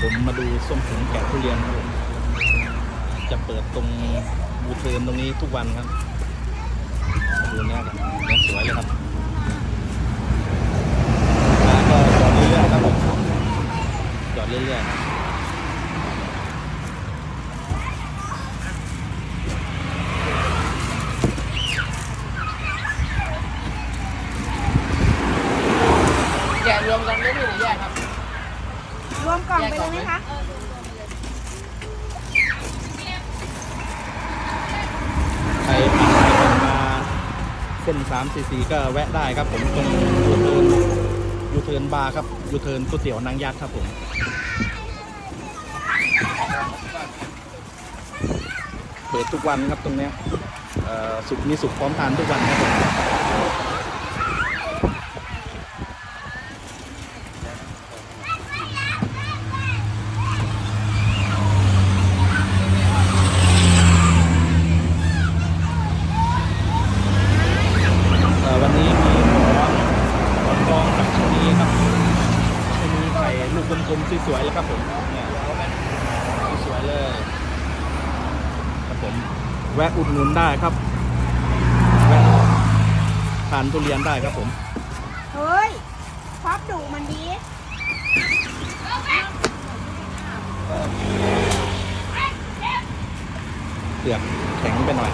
ผมมาดูส้มผงแกะทุเรียนครับผมจะเปิดตรงบูเทิร์นตรงนี้ทุกวันครับมาดูเนี้ยกันเนี้ยสวยเลยครับร้านก็จอดเรื่อยๆครับผมจอดเรื่อยๆครับแกะรวมกันได้หรือแยกครับ รวมกล่องไปเลยไหมคะใครผ่านไปผ่านมาเส้น3 4 4ก็แวะได้ครับผมตรงยูเทิร์นยูเทิร์นบาร์ครับยูเทิร์นก๋วยเตี๋ยวนางยักษ์ครับผมเปิดทุกวันครับตรงเนี้ยสุกมีสุกพร้อมทานทุกวันครับผมเอ่อวันนี้มีหมอนหมอนทองกับชะนีครับชะนีไข่ ลูกกลมๆสวยๆเลยครับผมเนี่ยสวยๆเลย ครับผมแวะอุดหนุนได้ครับแวะทานทุเรียนได้ครับผม เฮ้ยครอบดุมันดีเปลือกแข็งไปหน่อย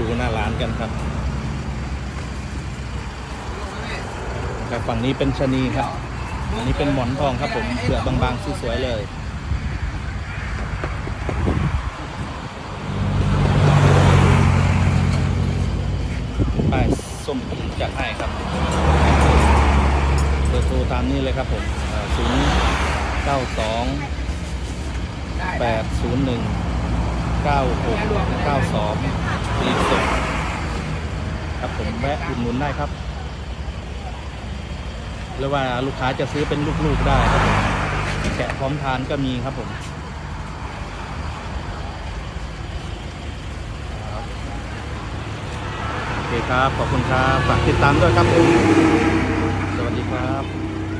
ดูหน้าร้านกันครับครับฝั่งนี้เป็นชะนีครับ อันนี้เป็นหมอนทองครับผมเปลือกบางๆสวยๆเลยป้ายส้มจัดให้ครับเบอร์โทรตามนี้เลยครับผมศูนย์เก้าสองแปดศูนย์หนึ่งเก้าหกเก้าสอง อุดหนุนได้ครับ หรือว่าลูกค้าจะซื้อเป็นลูกๆได้ครับผมแกะพร้อมทานก็มีครับผมโอเคครับ ขอบคุณครับ ฝากติดตามด้วยครับผมสวัสดีครับ